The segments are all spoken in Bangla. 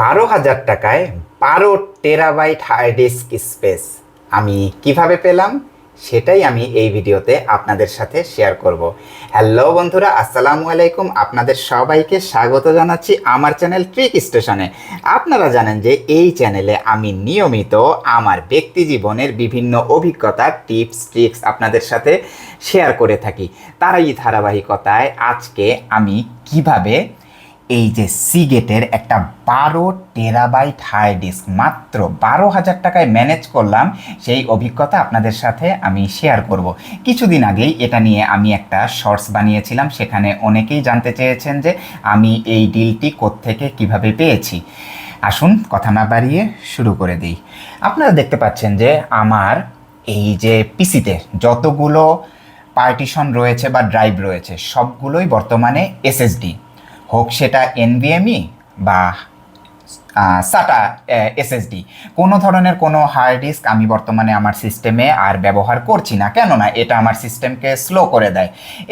বারো হাজার টাকায় বারো টেরাবাইট হার্ড ডিস্ক স্পেস আমি কীভাবে পেলাম? সেটাই আমি এই ভিডিওতে আপনাদের সাথে শেয়ার করব। হ্যালো বন্ধুরা, আসসালামু আলাইকুম। আপনাদের সবাইকে স্বাগত জানাচ্ছি আমার চ্যানেল ট্রিক স্টেশনে আপনারা জানেন যে এই চ্যানেলে আমি নিয়মিত আমার ব্যক্তি জীবনের বিভিন্ন অভিজ্ঞতা টিপস ট্রিক্স আপনাদের সাথে শেয়ার করে থাকি। তারই ধারাবাহিকতায় আজকে আমি কীভাবে এই যে সিগেটের একটা বারো টেরাবাইট হার্ড ডিস্ক মাত্র বারো হাজার টাকায় ম্যানেজ করলাম, সেই অভিজ্ঞতা আপনাদের সাথে আমি শেয়ার করব। কিছুদিন আগেই এটা নিয়ে আমি একটা শর্টস বানিয়েছিলাম, সেখানে অনেকেই জানতে চেয়েছেন যে আমি এই ডিলটি কোত্থেকে কীভাবে পেয়েছি। আসুন, কথা না বাড়িয়ে শুরু করে দিই। আপনারা দেখতে পাচ্ছেন যে আমার এই যে পিসিতে যতগুলো পার্টিশন রয়েছে বা ড্রাইভ রয়েছে, সবগুলোই বর্তমানে এসএসডি হোক সেটা এনভিএমই বা সাটা এসএসডি কোনো ধরনের কোনো হার্ড ডিস্ক আমি বর্তমানে আমার সিস্টেমে আর ব্যবহার করছি না। কেননা এটা আমার সিস্টেমকে স্লো করে দেয়।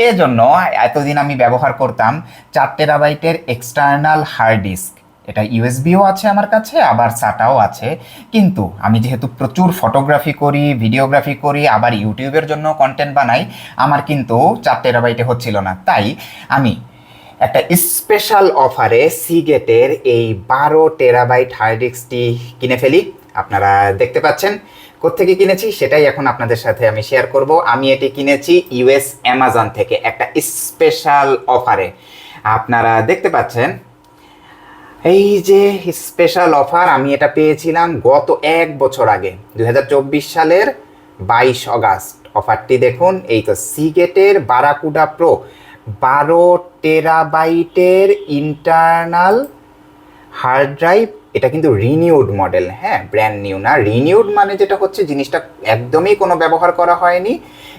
এজন্য এতদিন আমি ব্যবহার করতাম চার টেরাবাইটের এক্সটার্নাল হার্ড ডিস্ক এটা ইউএসবিও আছে আমার কাছে, আবার সাটাও আছে। কিন্তু আমি যেহেতু প্রচুর ফটোগ্রাফি করি ভিডিওগ্রাফি করি, আবার ইউটিউবের জন্য কন্টেন্ট বানাই, আমার কিন্তু চার টেরাবাইটে হচ্ছিল না। তাই আমি একটা স্পেশাল অফারে সিগেটের এই বারো টেরাবাইট হার্ড ডিস্কটি কিনে ফেলি। আপনারা দেখতে পাচ্ছেন কোত্থেকে কিনেছি, সেটাই এখন আপনাদের সাথে আমি শেয়ার করব। আমি এটি কিনেছি ইউএস অ্যামাজন থেকে একটা স্পেশাল অফারে আপনারা দেখতে পাচ্ছেন, এই যে স্পেশাল অফার আমি এটা পেয়েছিলাম গত এক বছর আগে, দুই হাজার চব্বিশ সালের বাইশ অগাস্ট। অফারটি দেখুন, এই তো সিগেটের বারাকুডা প্রো বারো টেরাবাইটের ইন্টারনাল হার্ড ড্রাইভ এটা কিন্তু রিনিউড মডেল হ্যাঁ ব্র্যান্ড নিউ না। রিনিউড মানে যেটা হচ্ছে জিনিসটা একদমই কোনো ব্যবহার করা হয়নি,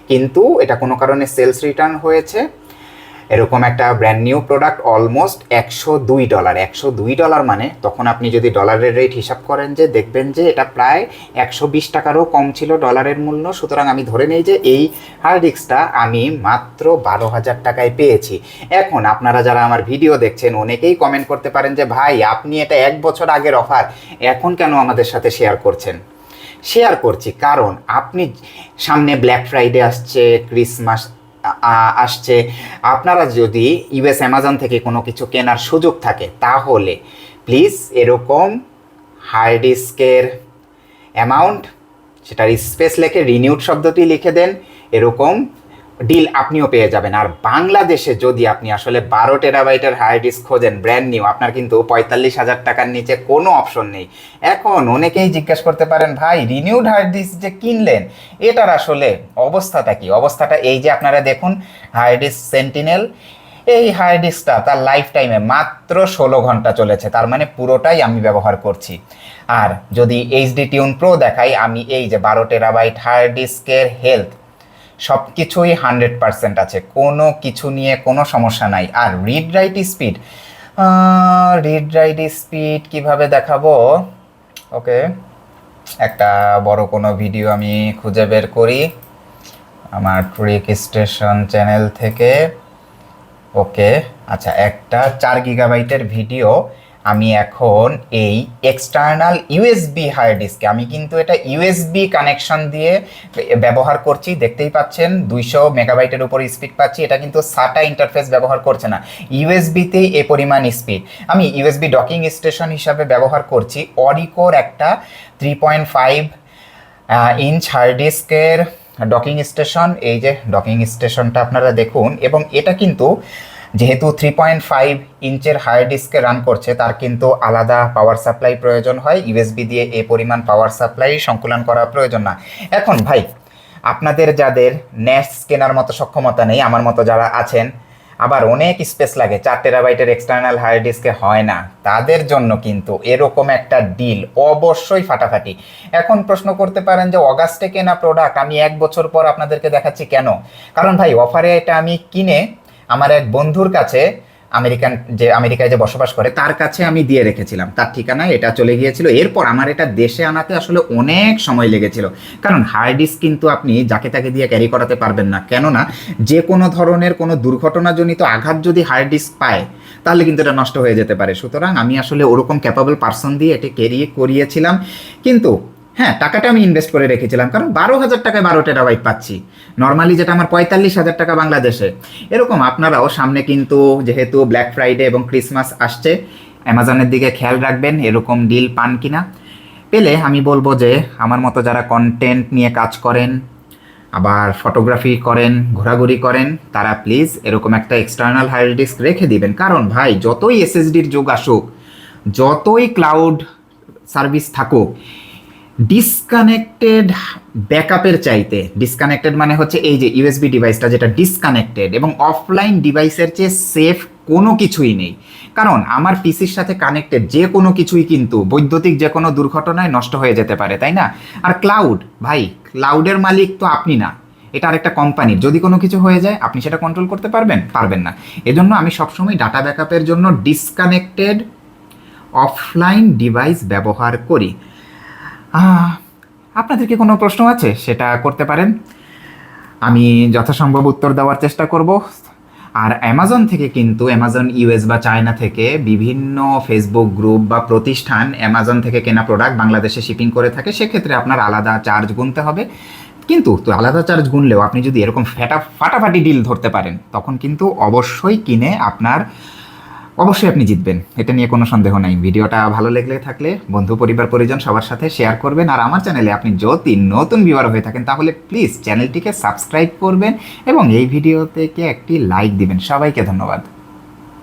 কিন্তু এটা কোনো কারণে সেলস রিটার্ন হয়েছে। এরকম একটা ব্র্যান্ড নিউ প্রোডাক্ট অলমোস্ট একশো দুই ডলার একশো দুই ডলার মানে তখন আপনি যদি ডলারের রেট হিসাব করেন যে, দেখবেন যে এটা প্রায় একশো বিশ টাকারও কম ছিল ডলারের মূল্য। সুতরাং আমি ধরে নেই যে এই হার্ড ডিস্কটা আমি মাত্র বারো হাজার টাকায় পেয়েছি। এখন আপনারা যারা আমার ভিডিও দেখছেন, অনেকেই কমেন্ট করতে পারেন যে, ভাই, আপনি এটা এক বছর আগের অফার এখন কেন আমাদের সাথে শেয়ার করছেন? শেয়ার করছি কারণ আপনি সামনে ব্ল্যাক ফ্রাইডে আসছে ক্রিসমাস আসছে। আপনারা যদি ইউএস অ্যামাজন থেকে কোনো কিছু কেনার সুযোগ থাকে, তাহলে প্লিজ এরকম হার্ড ডিস্কের অ্যামাউন্ট, সেটার স্পেস লেখে রিনিউড শব্দটি লিখে দেন, এরকম ডিল আপনিও পেয়ে যাবেন। আর বাংলাদেশে যদি আপনি আসলে বারো টেরাবাইটের হার্ড ডিস্ক খোঁজেন ব্র্যান্ড নিউ আপনার কিন্তু পঁয়তাল্লিশ হাজার টাকার নিচে কোনো অপশন নেই। এখন অনেকেই জিজ্ঞেস করতে পারেন, ভাই রিনিউড হার্ড ডিস্ক যে কিনলেন, এটার আসলে অবস্থাটা কি? অবস্থাটা এই যে আপনারা দেখুন হার্ড ডিস্ক সেন্টিনেল এই হার্ড ডিস্কটা তার লাইফ টাইমে মাত্র ষোলো ঘণ্টা চলেছে। তার মানে পুরোটাই আমি ব্যবহার করছি। আর যদি এইচডি টিউন প্রো দেখাই, আমি এই যে বারো টেরাবাইট হার্ড ডিস্কের হেলথ সব কিছুই হান্ড্রেড পার্সেন্ট আছে। কোনো কিছু নিয়ে কোনো সমস্যা নাই। আর read write speed read write speed কীভাবে দেখাবো? ওকে, একটা বড় কোনো ভিডিও আমি খুঁজে বের করি আমার ট্রিক স্টেশন চ্যানেল থেকে। ওকে আচ্ছা একটা চার গিগাবাইটের ভিডিও আমি এখন এই এক্সটার্নাল ইউএসবি হার্ড ডিস্কে আমি কিন্তু এটা ইউএসবি কানেকশন দিয়ে ব্যবহার করছি, দেখতেই পাচ্ছেন, দুইশো মেগাবাইটের উপর স্পিড পাচ্ছি, এটা কিন্তু সাটা ইন্টারফেস ব্যবহার করছে না। ইউএসবিতেই এ পরিমাণ স্পিড আমি ইউএসবি ডকিং স্টেশন হিসাবে ব্যবহার করছি অরিকোর একটা three point five inch hard ডিস্কের ডকিং স্টেশন এই যে ডকিং স্টেশনটা আপনারা দেখুন, এবং এটা কিন্তু যেহেতু থ্রি পয়েন্ট ফাইভ ইঞ্চের হার্ড ডিস্কে রান করছে, তার কিন্তু আলাদা পাওয়ার সাপ্লাই প্রয়োজন হয়। ইউএসবি দিয়ে এ পরিমাণ পাওয়ার সাপ্লাই সংকুলন করা প্রয়োজন না। এখন ভাই, আপনাদের যাদের নেটস কেনার মতো সক্ষমতা নেই, আমার মতো যারা আছেন, আবার অনেক স্পেস লাগে, চার টেরাবাইটের এক্সটার্নাল হার্ড ডিস্কে হয় না, তাদের জন্য কিন্তু এরকম একটা ডিল অবশ্যই ফাটাফাটি। এখন প্রশ্ন করতে পারেন যে, অগাস্টে কেনা প্রোডাক্ট আমি এক বছর পর আপনাদেরকে দেখাচ্ছি কেন? কারণ ভাই অফারে এটা আমি কিনে আমার এক বন্ধুর কাছে আমেরিকান যে আমেরিকায় যে বসবাস করে, তার কাছে আমি দিয়ে রেখেছিলাম। তার ঠিকানা এটা চলে গিয়েছিল। এরপর আমার এটা দেশে আনাতে আসলে অনেক সময় লেগেছিল। কারণ হার্ড ডিস্ক কিন্তু আপনি যাকে তাকে দিয়ে ক্যারি করাতে পারবেন না। কেননা, যে কোনো ধরনের কোনো দুর্ঘটনাজনিত আঘাত যদি হার্ড ডিস্ক পায়, তাহলে কিন্তু এটা নষ্ট হয়ে যেতে পারে। সুতরাং আমি আসলে ওরকম ক্যাপাবল পার্সন দিয়ে এটি কেরিয়ে করিয়েছিলাম। কিন্তু হ্যাঁ টাকাটা আমি ইনভেস্ট করে রেখেছিলাম, কারণ বারো হাজার টাকায় বারো টেরাবাইট পাচ্ছি। নর্মালি যেটা আমার পঁয়তাল্লিশ হাজার টাকা বাংলাদেশে। এরকম আপনারাও সামনে কিন্তু যেহেতু ব্ল্যাক ফ্রাইডে এবং ক্রিসমাস আসছে অ্যামাজনের দিকে খেয়াল রাখবেন, এরকম ডিল পান কিনা। পেলে আমি বলব যে, আমার মতো যারা কন্টেন্ট নিয়ে কাজ করেন, আবার ফটোগ্রাফি করেন, ঘোরাঘুরি করেন, তারা প্লিজ এরকম একটা এক্সটার্নাল হার্ড ডিস্ক রেখে দিবেন। কারণ ভাই, যতই এসএসডির যুগ আসুক, যতই ক্লাউড সার্ভিস থাকুক ডিসকানেক্টেড ব্যাকআপের চাইতে ডিসকানেক্টেড মানে হচ্ছে এই যে ইউএসবি ডিভাইসটা যেটা ডিসকানেক্টেড এবং অফলাইন ডিভাইসের চেয়ে সেফ কোনো কিছুই নেই। কারণ আমার পিসির সাথে কানেক্টেড যে কোনো কিছুই কিন্তু বৈদ্যুতিক যে কোনো দুর্ঘটনায় নষ্ট হয়ে যেতে পারে, তাই না? আর ক্লাউড ভাই ক্লাউডের মালিক তো আপনি না। এটা আরেকটা কোম্পানির যদি কোনো কিছু হয়ে যায়, আপনি সেটা কন্ট্রোল করতে পারবেন? পারবেন না। এজন্য আমি সবসময় ডাটা ব্যাকআপের জন্য ডিসকানেক্টেড অফলাইন ডিভাইস ব্যবহার করি। আপনাদের কি কোনো প্রশ্ন আছে? সেটা করতে পারেন। আমি যথাসম্ভব উত্তর দেওয়ার চেষ্টা করব। আর অ্যামাজন থেকে কিন্তু অ্যামাজন ইউএস বা চায়না থেকে বিভিন্ন ফেসবুক গ্রুপ বা প্রতিষ্ঠান অ্যামাজন থেকে কেনা প্রোডাক্ট বাংলাদেশে শিপিং করে থাকে, সেক্ষেত্রে আপনার আলাদা চার্জ গুনতে হবে। কিন্তু তো আলাদা চার্জ গুনলেও আপনি যদি এরকম ফ্যাটা ফাটাফাটি ডিল ধরতে পারেন, তখন কিন্তু অবশ্যই কিনে আপনার অবশ্যই আপনি জিতবেন। এটা নিয়ে কোনো সন্দেহ নাই। ভিডিওটা ভালো লেগলে থাকলে বন্ধু, পরিবার, পরিজন সবার সাথে শেয়ার করবেন। আর আমার চ্যানেলে আপনি যদি নতুন ভিউয়ার হয়ে থাকেন, তাহলে প্লিজ চ্যানেলটিকে সাবস্ক্রাইব করবেন এবং এই ভিডিও থেকে একটি লাইক দিবেন। সবাইকে ধন্যবাদ।